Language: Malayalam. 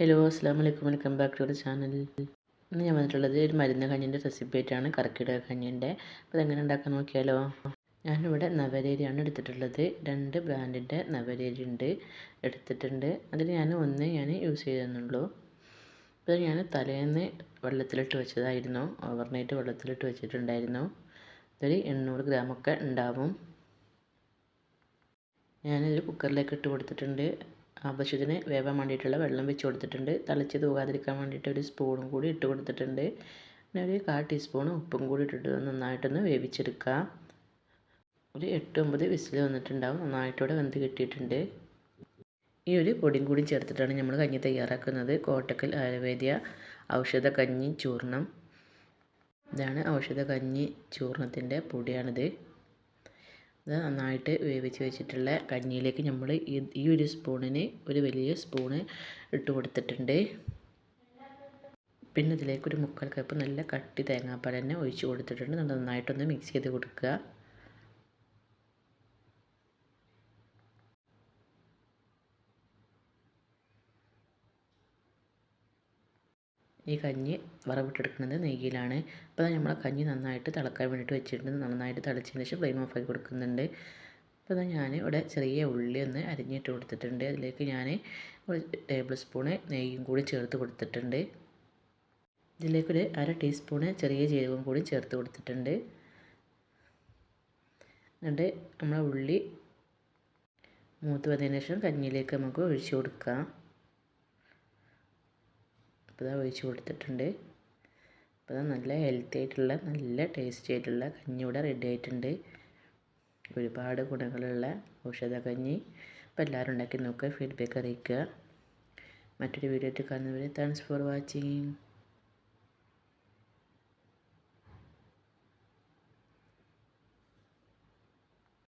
ഹലോ അസ്സാം വലൈക്കും welcome back to our channel ഇന്ന് ഞാൻ വന്നിട്ടുള്ളത് ഒരു മരുന്ന് കഞ്ഞിന്റെ റെസിപ്പി ആയിട്ടാണ് കറക്കിട കഞ്ഞിന്റെ. അപ്പോൾ അതെങ്ങനെ ഉണ്ടാക്കാൻ നോക്കിയാലോ? ഞാനിവിടെ നവരേരിയാണ് എടുത്തിട്ടുള്ളത്. രണ്ട് ബ്രാൻഡിന്റെ നവരേരി ഉണ്ട് എടുത്തിട്ടുണ്ട്. അതിൽ ഞാൻ ഒന്ന് ഞാൻ യൂസ് ചെയ്തെന്നുള്ളൂ അപ്പോൾ ഞാൻ തലേന്ന് വെള്ളത്തിലിട്ട് വെച്ചതായിരുന്നു. ഓവർനൈറ്റ് വെള്ളത്തിലിട്ട് വെച്ചിട്ടുണ്ടായിരുന്നു. ഇതൊരു എണ്ണൂറ് ഗ്രാമൊക്കെ ഉണ്ടാവും. ഞാനൊരു കുക്കറിലേക്ക് ഇട്ട് കൊടുത്തിട്ടുണ്ട്. ആവശ്യത്തിന് വേവാൻ വേണ്ടിയിട്ടുള്ള വെള്ളം വെച്ച് കൊടുത്തിട്ടുണ്ട്. തളിച്ച് തൂകാതിരിക്കാൻ വേണ്ടിയിട്ട് ഒരു സ്പൂണും കൂടി ഇട്ട് കൊടുത്തിട്ടുണ്ട്. പിന്നെ ഒരു കാൽ ടീസ്പൂൺ ഉപ്പും കൂടി ഇട്ടിട്ട് നന്നായിട്ടൊന്ന് വേവിച്ചെടുക്കാം ഒരു എട്ട് ഒമ്പത് വിസിൽ വന്നിട്ടുണ്ടാവും. നന്നായിട്ടൂടെ വെന്ത് കിട്ടിയിട്ടുണ്ട്. ഈ ഒരു പൊടിയും കൂടി ചേർത്തിട്ടാണ് നമ്മൾ കഞ്ഞി തയ്യാറാക്കുന്നത്. കോട്ടക്കൽ ആയുർവേദ്യ ഔഷധ കഞ്ഞി ചൂർണം ഇതാണ് ഔഷധ കഞ്ഞി ചൂർണത്തിന്റെ പൊടിയാണിത്. ഇത് നന്നായിട്ട് വേവിച്ച് വെച്ചിട്ടുള്ള കഞ്ഞിയിലേക്ക് നമ്മൾ ഈ ഒരു സ്പൂണിന് ഒരു വലിയ സ്പൂണ് ഇട്ട് കൊടുത്തിട്ടുണ്ട്. പിന്നെ ഇതിലേക്ക് ഒരു മുക്കാൽ കപ്പ് നല്ല കട്ടി തേങ്ങാപ്പാൽ തന്നെ ഒഴിച്ച് കൊടുത്തിട്ടുണ്ട്. നന്നായിട്ടൊന്ന് മിക്സ് ചെയ്ത് കൊടുക്കുക. ഈ കഞ്ഞി വറവിട്ടെടുക്കുന്നത് നെയ്യിലാണ്. അപ്പോൾ നമ്മൾ കഞ്ഞി നന്നായിട്ട് തിളക്കാൻ വേണ്ടിയിട്ട് വെച്ചിട്ടുണ്ട്. നന്നായിട്ട് തിളച്ചതിന് ശേഷം ഫ്ലെയിം ഓഫ് ആക്കി കൊടുക്കുന്നുണ്ട്. അപ്പോൾ ഞാൻ ഇവിടെ ചെറിയ ഉള്ളി ഒന്ന് അരിഞ്ഞിട്ട് കൊടുത്തിട്ടുണ്ട്. അതിലേക്ക് ഞാൻ ഒരു ടേബിൾ സ്പൂണ് നെയ്യും കൂടി ചേർത്ത് കൊടുത്തിട്ടുണ്ട്. ഇതിലേക്കൊരു അര ടീസ്പൂണ് ചെറിയ ജീരകവും കൂടി ചേർത്ത് കൊടുത്തിട്ടുണ്ട്. എന്നിട്ട് നമ്മളെ ഉള്ളി മൂത്ത് വന്നതിന് ശേഷം കഞ്ഞിയിലേക്ക് നമുക്ക് ഒഴിച്ചു കൊടുക്കാം. അപ്പോൾ ഒഴിച്ച് കൊടുത്തിട്ടുണ്ട്. അപ്പോൾ നല്ല ഹെൽത്തി ആയിട്ടുള്ള നല്ല ടേസ്റ്റി ആയിട്ടുള്ള കഞ്ഞി റെഡി ആയിട്ടുണ്ട്. ഒരുപാട് ഗുണങ്ങളുള്ള ഔഷധ കഞ്ഞി അപ്പോൾ എല്ലാവരും ഉണ്ടാക്കി നോക്കുക ഫീഡ്ബാക്ക് അറിയിക്കുക. മറ്റൊരു വീഡിയോ ആയിട്ട് കാണുന്നവരെ താങ്ക്സ് ഫോർ വാച്ചിങ്